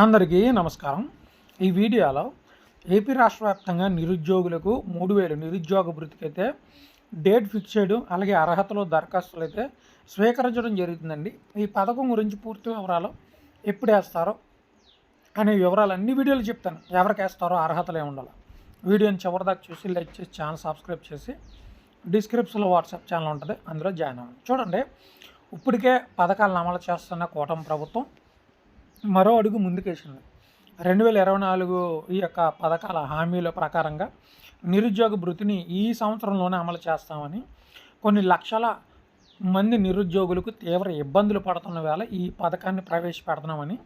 అందరికీ నమస్కారం. ఈ వీడియోలో ఏపీ రాష్ట్ర వ్యాప్తంగా నిరుద్యోగులకు మూడు వేలు నిరుద్యోగ భృతికి అయితే డేట్ ఫిక్స్ చేయడం అలాగే అర్హతలు దరఖాస్తులు అయితే స్వీకరించడం జరుగుతుందండి. ఈ పథకం గురించి పూర్తి వివరాలు ఎప్పుడు వేస్తారో అనే వివరాలు అన్ని వీడియోలు చెప్తాను. ఎవరికి వేస్తారో అర్హతలు ఉండాలి. వీడియోని చివరిదాకా చూసి లైక్ చేసి ఛానల్ సబ్స్క్రైబ్ చేసి డిస్క్రిప్షన్లో వాట్సాప్ ఛానల్ ఉంటుంది అందులో జాయిన్ అవ్వండి. చూడండి ఇప్పటికే పథకాలను అమలు చేస్తున్న కూటమి ప్రభుత్వం మరో అడుగు ముందుకేసింది. రెండు వేల ఇరవై నాలుగు ఈ యొక్క పథకాల హామీల ప్రకారంగా నిరుద్యోగ భృతిని ఈ సంవత్సరంలోనే అమలు చేస్తామని కొన్ని లక్షల మంది నిరుద్యోగులకు తీవ్ర ఇబ్బందులు పడుతున్న వేళ ఈ పథకాన్ని ప్రవేశపెడుతున్నామని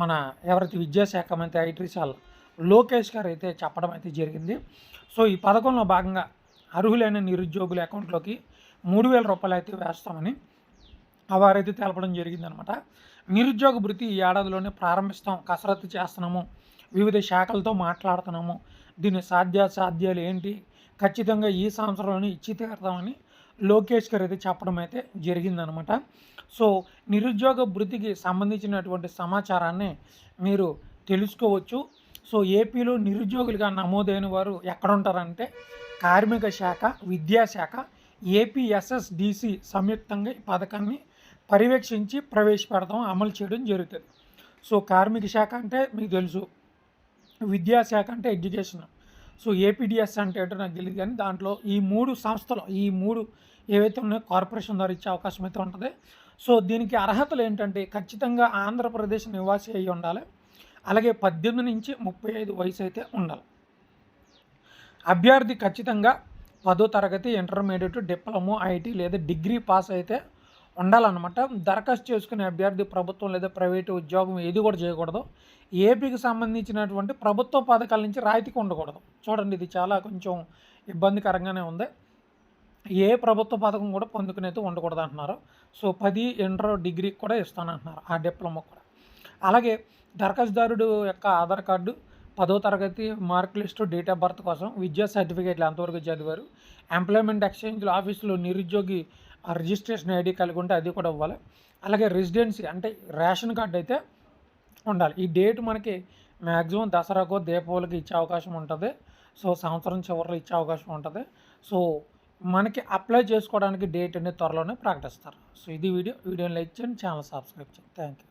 మన ఎవరైతే విద్యాశాఖ మంత్రి ఐట్రిసాల్ లోకేష్ గారు అయితే చెప్పడం అయితే జరిగింది. సో ఈ పథకంలో భాగంగా అర్హులైన నిరుద్యోగుల అకౌంట్లోకి మూడు వేల రూపాయలు అయితే వేస్తామని వారైతే తెలపడం జరిగిందనమాట. నిరుద్యోగ భృతి ఈ ఏడాదిలోనే ప్రారంభిస్తాం కసరత్తు చేస్తున్నాము వివిధ శాఖలతో మాట్లాడుతున్నాము. దీని సాధ్యాసాధ్యాలు ఏంటి? ఖచ్చితంగా ఈ సంవత్సరంలోనే ఇచ్చి తీరుతామని లోకేష్ గారు అయితే చెప్పడం అయితే జరిగిందనమాట. సో నిరుద్యోగ భృతికి సంబంధించినటువంటి సమాచారాన్ని మీరు తెలుసుకోవచ్చు. సో ఏపీలో నిరుద్యోగులుగా నమోదైన వారు ఎక్కడుంటారంటే కార్మిక శాఖ విద్యాశాఖ ఏపీఎస్ఎస్డిసి సంయుక్తంగా ఈ పథకాన్ని పర్యవేక్షించి ప్రవేశపెడతాం అమలు చేయడం జరుగుతుంది. సో కార్మిక శాఖ అంటే మీకు తెలుసు. విద్యాశాఖ అంటే ఎడ్యుకేషన్. సో ఏపీడిఎస్ అంటే ఏంటో నాకు తెలియదు కానీ దాంట్లో ఈ మూడు సంస్థలు ఈ మూడు ఏవైతే ఉన్నాయో కార్పొరేషన్ ద్వారా ఇచ్చే అవకాశం అయితే ఉంటుంది. సో దీనికి అర్హతలు ఏంటంటే ఖచ్చితంగా ఆంధ్రప్రదేశ్ నివాసి అయి ఉండాలి. అలాగే పద్దెనిమిది నుంచి ముప్పై ఐదు వయసు అయితే ఉండాలి. అభ్యర్థి ఖచ్చితంగా పదో తరగతి ఇంటర్మీడియట్ డిప్లొమో ఐటీ లేదా డిగ్రీ పాస్ అయితే ఉండాలన్నమాట. దరఖాస్తు చేసుకునే అభ్యర్థి ప్రభుత్వం లేదా ప్రైవేటు ఉద్యోగం ఏది కూడా చేయకూడదు. ఏపీకి సంబంధించినటువంటి ప్రభుత్వ పథకాల నుంచి రాయితీకి ఉండకూడదు. చూడండి ఇది చాలా కొంచెం ఇబ్బందికరంగానే ఉంది. ఏ ప్రభుత్వ పథకం కూడా పొందుకునేది ఉండకూడదు అంటున్నారు సో పది ఇంటర్ డిగ్రీకి కూడా ఇస్తానంటున్నారు ఆ డిప్లొమా కూడా. అలాగే దరఖాస్తుదారుడు యొక్క ఆధార్ కార్డు పదో తరగతి mark list date of birth కోసం విద్యా సర్టిఫికేట్లు ఎంతవరకు చదివారు ఎంప్లాయ్మెంట్ ఎక్స్చేంజ్లో ఆఫీసులో నిరుద్యోగి ఆ రిజిస్ట్రేషన్ ఐడి కలిగి ఉంటే అది కూడా ఇవ్వాలి. అలాగే రెసిడెన్సీ అంటే రేషన్ కార్డు అయితే ఉండాలి. ఈ డేట్ మనకి మ్యాక్సిమం దసరాకో దీపావళికి ఇచ్చే అవకాశం ఉంటుంది. సో సంవత్సరం చివరిలో ఇచ్చే అవకాశం ఉంటుంది. సో మనకి అప్లై చేసుకోవడానికి డేట్ అనేది త్వరలోనే ప్రకటిస్తారు. సో ఇది వీడియో. వీడియోని లైక్ చేయండి ఛానల్ సబ్స్క్రైబ్ చేయండి. Thank you